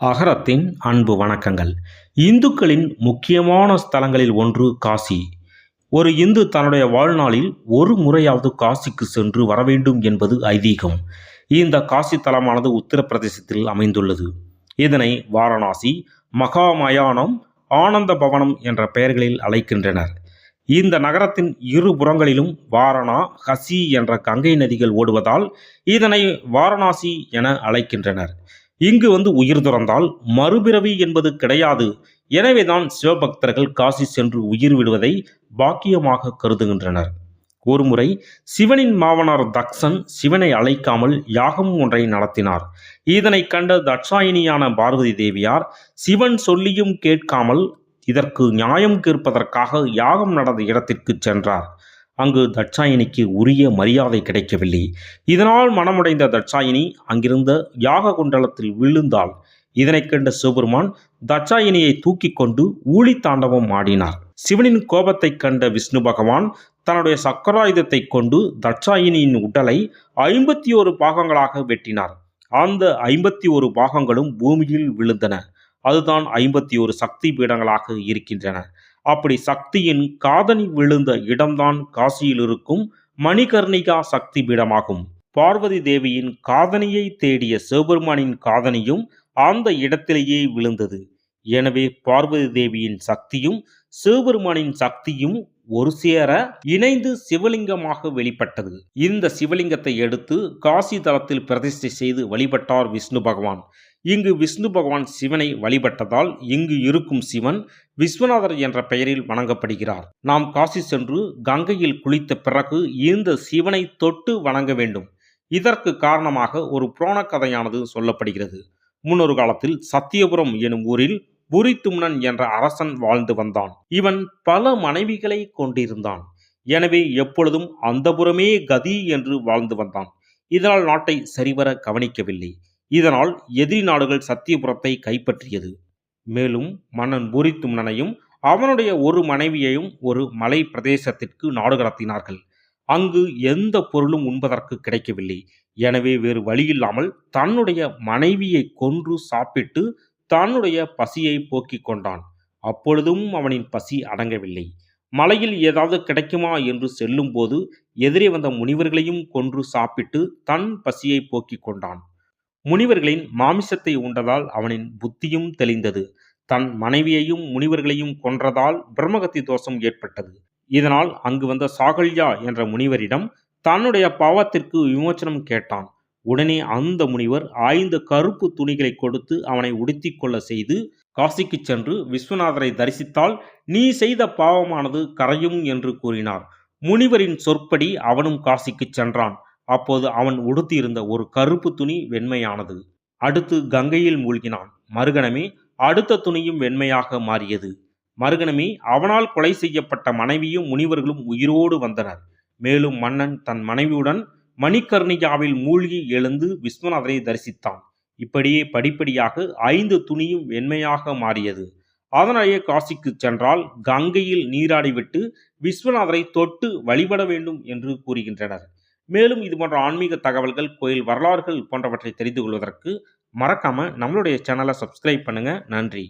அகரத்தின் அன்பு வணக்கங்கள். இந்துக்களின் முக்கியமான ஸ்தலங்களில் ஒன்று காசி. ஒரு இந்து தன்னுடைய வாழ்நாளில் ஒரு முறையாவது காசிக்கு சென்று வர வேண்டும் என்பது ஐதீகம். இந்த காசி தலமானது உத்தரப்பிரதேசத்தில் அமைந்துள்ளது. இதனை வாரணாசி மகாமயானம் ஆனந்த பவனம் என்ற பெயர்களில் அழைக்கின்றனர். இந்த நகரத்தின் இரு புறங்களிலும் வாரணா ஹசி என்ற கங்கை நதிகள் ஓடுவதால் இதனை வாரணாசி என அழைக்கின்றனர். இங்கு வந்து உயிர் துறந்தால் மறுபிறவி என்பது கிடையாது. எனவேதான் சிவபக்தர்கள் காசி சென்று உயிர் விடுவதை பாக்கியமாக கருதுகின்றனர். ஒருமுறை சிவனின் மாவனார் தக்ஷன் சிவனை அழைக்காமல் யாகம் ஒன்றை நடத்தினார். இதனை கண்ட தட்சாயினியான பார்வதி தேவியார் சிவன் சொல்லியும் கேட்காமல் இதற்கு நியாயம் கேட்பதற்காக யாகம் நடந்த இடத்திற்கு சென்றார். அங்கு தட்சாயினிக்கு உரிய மரியாதை கிடைக்கவில்லை. இதனால் மனமுடைந்த தட்சாயினி அங்கிருந்த யாக குண்டலத்தில் விழுந்தாள். இதனைக் கண்ட சிவபெருமான் தட்சாயினியை தூக்கி கொண்டு ஊழி தாண்டவம் ஆடினார். சிவனின் கோபத்தைக் கண்ட விஷ்ணு பகவான் தன்னுடைய சக்கராயுதத்தை கொண்டு தட்சாயினியின் உடலை ஐம்பத்தி ஒரு பாகங்களாக வெட்டினார். அந்த ஐம்பத்தி ஒரு பாகங்களும் பூமியில் விழுந்தன. அதுதான் ஐம்பத்தி ஒரு சக்தி பீடங்களாக இருக்கின்றன. அப்படி சக்தியின் காதணி விழுந்த இடம்தான் காசியில் இருக்கும் மணிகர்ணிகா சக்தி பீடமாகும் பார்வதி தேவியின் காதணியை தேடிய சிவபெருமானின் காதணியும் அந்த இடத்திலேயே விழுந்தது. எனவே பார்வதி தேவியின் சக்தியும் சிவபெருமானின் சக்தியும் ஒரு சேர இணைந்து சிவலிங்கமாக வெளிப்பட்டது. இந்த சிவலிங்கத்தை எடுத்து காசி தலத்தில் பிரதிஷ்டை செய்து வழிபட்டார் விஷ்ணு பகவான். இங்கு விஷ்ணு பகவான் சிவனை வழிபட்டதால் இங்கு இருக்கும் சிவன் விஸ்வநாதர் என்ற பெயரில் வணங்கப்படுகிறார். நாம் காசி சென்று கங்கையில் குளித்த பிறகு இந்த சிவனை தொட்டு வணங்க வேண்டும். இதற்கு காரணமாக ஒரு புராண கதையானது சொல்லப்படுகிறது. முன்னொரு காலத்தில் சத்தியபுரம் எனும் ஊரில் புரித்தும்னன் என்ற அரசன் வாழ்ந்து வந்தான். இவன் பல மனைவிகளை கொண்டிருந்தான். எனவே எப்பொழுதும் அந்தபுரமே கதி என்று வாழ்ந்து வந்தான். இதனால் நாட்டை சரிவர கவனிக்கவில்லை. இதனால் எதிரி நாடுகள் சத்தியபுரத்தை கைப்பற்றியது. மேலும் மன்னன் பூரித்தும் நனையும் அவனுடைய ஒரு மனைவியையும் ஒரு மலை பிரதேசத்திற்கு நாடு கடத்தினார்கள். அங்கு எந்த பொருளும் உண்பதற்கு கிடைக்கவில்லை. எனவே வேறு வழியில்லாமல் தன்னுடைய மனைவியை கொன்று சாப்பிட்டு தன்னுடைய பசியை போக்கிக் கொண்டான். அப்பொழுதும் அவனின் பசி அடங்கவில்லை. மலையில் ஏதாவது கிடைக்குமா என்று செல்லும்போது எதிரே வந்த முனிவர்களையும் கொன்று சாப்பிட்டு தன் பசியை போக்கிக் கொண்டான். முனிவர்களின் மாமிசத்தை உண்டதால் அவனின் புத்தியும் தெளிந்தது. தன் மனைவியையும் முனிவர்களையும் கொன்றதால் பிரம்மகத்தி தோஷம் ஏற்பட்டது. இதனால் அங்கு வந்த சாகல்யா என்ற முனிவரிடம் தன்னுடைய பாவத்திற்கு விமோச்சனம் கேட்டான். உடனே அந்த முனிவர் ஆய்ந்த கருப்பு துணிகளை கொடுத்து அவனை உடுத்தி கொள்ள செய்து காசிக்கு சென்று விஸ்வநாதரை தரிசித்தால் நீ செய்த பாவமானது கரையும் என்று கூறினார். முனிவரின் சொற்படி அவனும் காசிக்கு சென்றான். அப்போது அவன் உடுத்தியிருந்த ஒரு கருப்பு துணி வெண்மையானது. அடுத்து கங்கையில் மூழ்கினான். மறுகணமே அடுத்த துணியும் வெண்மையாக மாறியது. மறுகணமே அவனால் கொலை செய்யப்பட்ட மனைவியும் முனிவர்களும் உயிரோடு வந்தனர். மேலும் மன்னன் தன் மனைவியுடன் மணிகர்ணிகாவில் மூழ்கி எழுந்து விஸ்வநாதரை தரிசித்தான். இப்படியே படிப்படியாக ஐந்து துணியும் வெண்மையாக மாறியது. அதனாலேயே காசிக்கு சென்றால் கங்கையில் நீராடிவிட்டு விஸ்வநாதரை தொட்டு வழிபட வேண்டும் என்று கூறுகின்றனர். மேலும் இது போன்ற ஆன்மீக தகவல்கள் கோயில் வரலாறுகள் போன்றவற்றை தெரிந்து கொள்வதற்கு மறக்காமல் நம்மளுடைய சேனலை சப்ஸ்கிரைப் பண்ணுங்கள் நன்றி.